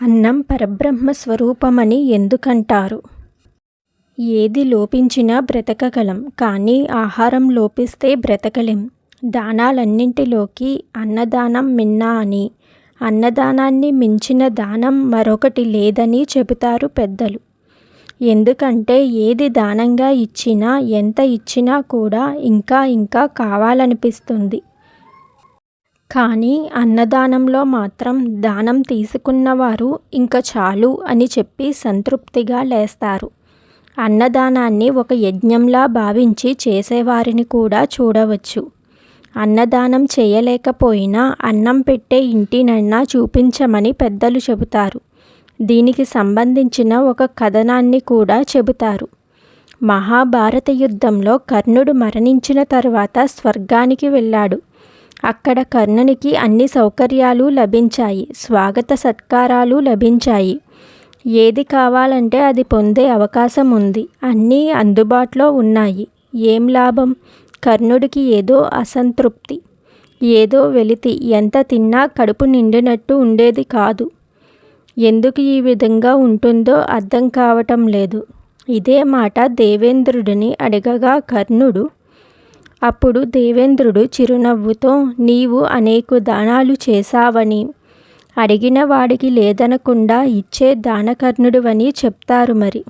అన్నం పరబ్రహ్మ స్వరూపమని ఎందుకంటారు? ఏది లోపించినా బ్రతకగలం కానీ ఆహారం లోపిస్తే బ్రతకలేం. దానాలన్నింటిలోకి అన్నదానం మిన్నా అని అన్నదానాన్ని మించిన దానం మరొకటి లేదని చెబుతారు పెద్దలు. ఎందుకంటే ఏది దానంగా ఇచ్చినా ఎంత ఇచ్చినా కూడా ఇంకా ఇంకా కావాలనిపిస్తుంది. కానీ అన్నదానంలో మాత్రం దానం తీసుకున్నవారు ఇంక చాలు అని చెప్పి సంతృప్తిగా లేస్తారు. అన్నదానాన్ని ఒక యజ్ఞంలా భావించి చేసేవారిని కూడా చూడవచ్చు. అన్నదానం చేయలేకపోయినా అన్నం పెట్టే ఇంటినన్నా చూపించమని పెద్దలు చెబుతారు. దీనికి సంబంధించిన ఒక కథనాన్ని కూడా చెబుతారు. మహాభారత యుద్ధంలో కర్ణుడు మరణించిన తరువాత స్వర్గానికి వెళ్ళాడు. అక్కడ కర్ణునికి అన్ని సౌకర్యాలు లభించాయి స్వాగత సత్కారాలు లభించాయి. ఏది కావాలంటే అది పొందే అవకాశం ఉంది. అన్నీ అందుబాటులో ఉన్నాయి. ఏం లాభం? కర్ణుడికి ఏదో అసంతృప్తి ఏదో వెలితి. ఎంత తిన్నా కడుపు నిండినట్టు ఉండేది కాదు. ఎందుకు ఈ విధంగా ఉంటుందో అర్థం కావటం లేదు. ఇదే మాట దేవేంద్రుడిని అడగగా కర్ణుడు అప్పుడు దేవేంద్రుడు చిరునవ్వుతో నీవు అనేక దానాలు చేశావని అడిగిన వాడికి లేదనకుండా ఇచ్చే దానకర్ణుడువని చెప్తారు మరి.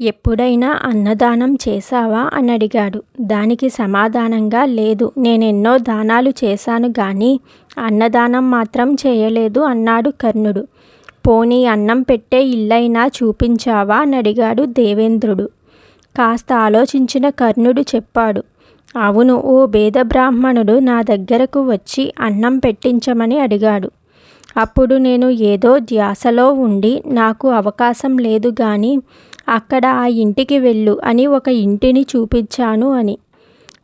ఎప్పుడైనా అన్నదానం చేశావా అని అడిగాడు. దానికి సమాధానంగా లేదు. నేనెన్నో దానాలు చేశాను కానీ అన్నదానం మాత్రం చేయలేదు అన్నాడు కర్ణుడు. పోనీ అన్నం పెట్టే ఇల్లైనా చూపించావా అని అడిగాడు దేవేంద్రుడు. కాస్త ఆలోచించిన కర్ణుడు చెప్పాడు. అవును ఓ బేద బ్రాహ్మణుడు నా దగ్గరకు వచ్చి అన్నం పెట్టించమని అడిగాడు. అప్పుడు నేను ఏదో ధ్యాసలో ఉండి నాకు అవకాశం లేదు కానీ అక్కడ ఆ ఇంటికి వెళ్ళు అని ఒక ఇంటిని చూపించాను అని.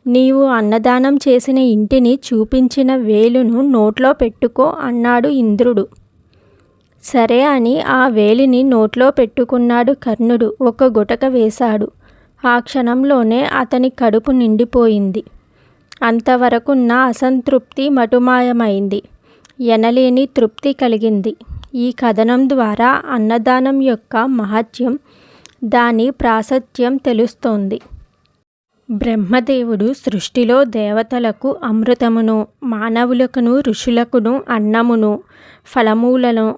నీవు అన్నదానం చేసిన ఇంటిని చూపించిన వేలును నోట్లో పెట్టుకో అన్నాడు ఇంద్రుడు. సరే అని ఆ వేలిని నోట్లో పెట్టుకున్నాడు కర్ణుడు ఒక గుటక వేశాడు. ఆ క్షణంలోనే అతని కడుపు నిండిపోయింది. అంతవరకున్న అసంతృప్తి మటుమాయమైంది. ఎనలేని తృప్తి కలిగింది. ఈ కథనం ద్వారా అన్నదానం యొక్క మహత్యం దాని ప్రాశస్త్యం తెలుస్తోంది. బ్రహ్మదేవుడు సృష్టిలో దేవతలకు అమృతమును మానవులకును ఋషులకును అన్నమును ఫలమూలను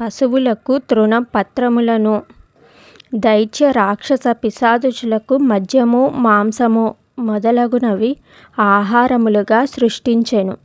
పశువులకు తృణ పత్రములను దైత్య రాక్షస పిశాచులకు మద్యము మాంసము మొదలగునవి ఆహారములుగా సృష్టించెను.